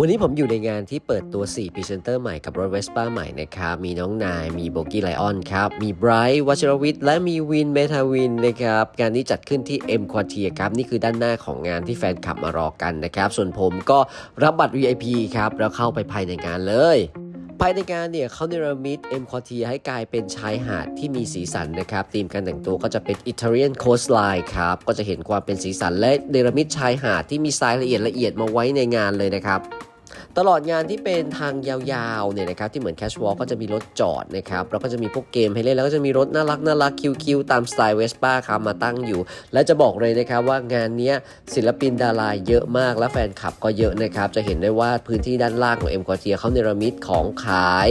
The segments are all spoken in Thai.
วันนี้ผมอยู่ในงานที่เปิดตัว 4พรีเซนเตอร์ใหม่กับรถเวสป้าใหม่นะครับ มีน้องนาย มีโบกี้ไลออนครับ มีไบรท์วัชรวิทย์ และมีวินเมทาวินนะครับ งานนี้จัดขึ้นที่ M Quartier ครับ นี่คือด้านหน้าของงานที่แฟนคลับมารอกันนะครับ ส่วนผมก็รับบัตร VIP ครับ แล้วเข้าไปภายในงานเลย ภายในงานเนี่ยเขาเนรมิตเอ็มคอทีให้กลายเป็นชายหาดที่มีสีสันนะครับธีมการแต่งตัวก็จะเป็นอิตาเลียนโคสไลน์ครับ ก็จะเห็นความเป็นสีสันและเนรมิตชายหาดที่มีทรายละเอียดละเอียดมาไว้ในงานเลยนะครับ ตลอดงานที่เป็นทางยาวๆเนี่ยนะครับที่เหมือนแคชวอลก็จะมีรถจอดนะครับแล้วก็จะมีพวกเกมให้เล่นแล้วก็จะมีรถน่ารักน่ารักคิวๆตามสไตล์เวสป้าครับมาตั้งอยู่ และจะบอกเลยนะครับว่างานนี้ศิลปินดาราเยอะมากและแฟนคลับก็เยอะนะครับจะเห็นได้ว่าพื้นที่ด้านล่างของเอ็มควอเทียเขาเนรมิตของขาย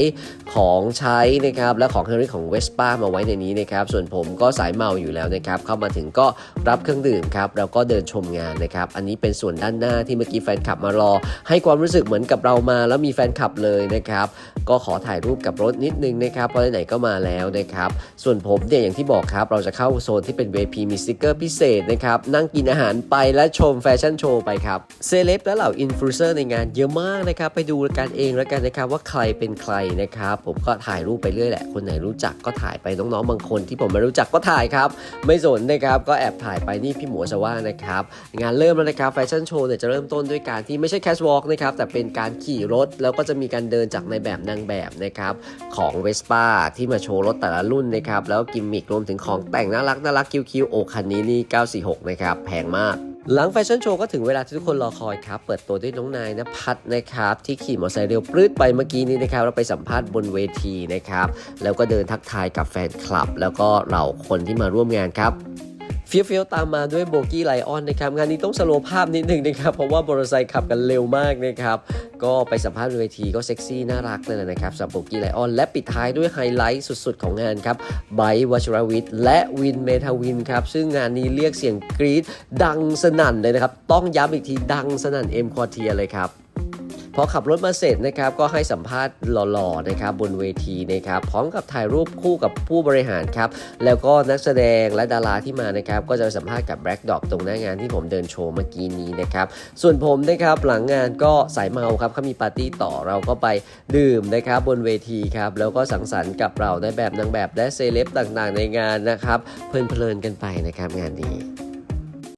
ของใช้นะครับและของเครื่องดื่มของเวสป้ามาไว้ในนี้นะครับส่วนผมก็สายเมาอยู่แล้วนะครับเข้ามาถึงก็รับเครื่องดื่มครับแล้วก็เดินชมงานนะครับอันนี้เป็นส่วนด้านหน้าที่เมื่อกี้แฟนคลับมารอ ให้ความรู้สึกเหมือนกับับเรามาแล้วมีแฟนคลับเลยนะครับ ก็ขอถ่ายรูปกับรถนิดนึงนะครับเพราะไหนๆก็มาแล้วนะครับ ส่วนผมเนี่ยอย่างที่บอกครับ เราจะเข้าโซนที่เป็น VIP มีสติกเกอร์พิเศษนะครับ นั่งกินอาหารไปและชมแฟชั่นโชว์ไปครับ เซเลบและเหล่าอินฟลูเอนเซอร์ในงานเยอะมากนะครับ ไปดูกันเองแล้วกันนะครับว่าใครเป็นใครนะครับ ผมก็ถ่ายรูปไปเรื่อยแหละ คนไหนรู้จักก็ถ่ายไปน้องๆบางคน ที่ผมไม่รู้จักก็ถ่ายครับ ไม่สนนะครับก็แอบถ่ายไปนี่พี่หมูสว่านะครับงานเริ่มแล้วนะครับแฟชั่นโชว์เนี่ยจะเริ่มต้นด้วยการที่ไม่ใช่แคชวอล์กนะครับแต่เป็นการการขี่รถ แล้วก็จะมีการเดินจากในแบบนางแบบนะครับของเวสป้าที่มาโชว์รถแต่ละรุ่นนะครับแล้วกิมมิครวมถึงของแต่งน่ารักน่ารักคิวๆโอคันนี้นี่ 946 นะครับแพงมากหลังแฟชั่นโชว์ก็ถึงเวลาที่ทุกคนรอคอยครับ เปิดตัวด้วยน้องนายนภัทรนะครับ ที่ขี่มอเตอร์ไซค์เร็วปลื้ดไปเมื่อกี้นี้นะครับ เราไปสัมภาษณ์บนเวทีนะครับ แล้วก็เดินทักทายกับแฟนคลับ แล้วก็เหล่าคนที่มาร่วมงานครับ ฟี้ยวเฟี้ยวๆตามมาด้วยโบกี้ไลออนนะครับงานนี้ต้องสโลว์ภาพนิดหนึ่งนะครับ เพราะว่าบริษัทขับกันเร็วมากนะครับ ก็ไปสัมภาษณ์บนเวทีก็เซ็กซี่น่ารักเลยนะครับสำหรับโบกี้ไลออน และปิดท้ายด้วยไฮไลท์สุดๆ ของงานครับไบร์วัชรวิทย์และวินเมทาวินครับ ซึ่งงานนี้เรียกเสียงกรี๊ดดังสนั่นเลยนะครับ ต้องย้ำอีกทีดังสนั่นเอ็มควอเทียเลยครับ พอขับรถมาเสร็จนะครับก็ให้สัมภาษณ์หล่อๆนะครับบนเวทีนะครับพร้อมกับถ่ายรูปคู่กับผู้บริหารครับแล้วก็นักแสดงและดาราที่มานะครับก็จะไปสัมภาษณ์กับแบล็กดอปตรงหน้างานที่ผมเดินโชว์เมื่อกี้นี้นะครับส่วนผมนะครับหลังงานก็สายเมาครับเขามีปาร์ตี้ต่อเราก็ไปดื่มนะครับบนเวทีครับแล้วก็สังสรรค์กับเราได้แบบนางแบบและเซเลบต่างๆในงานนะครับเพลินๆกันไปนะครับงานนี้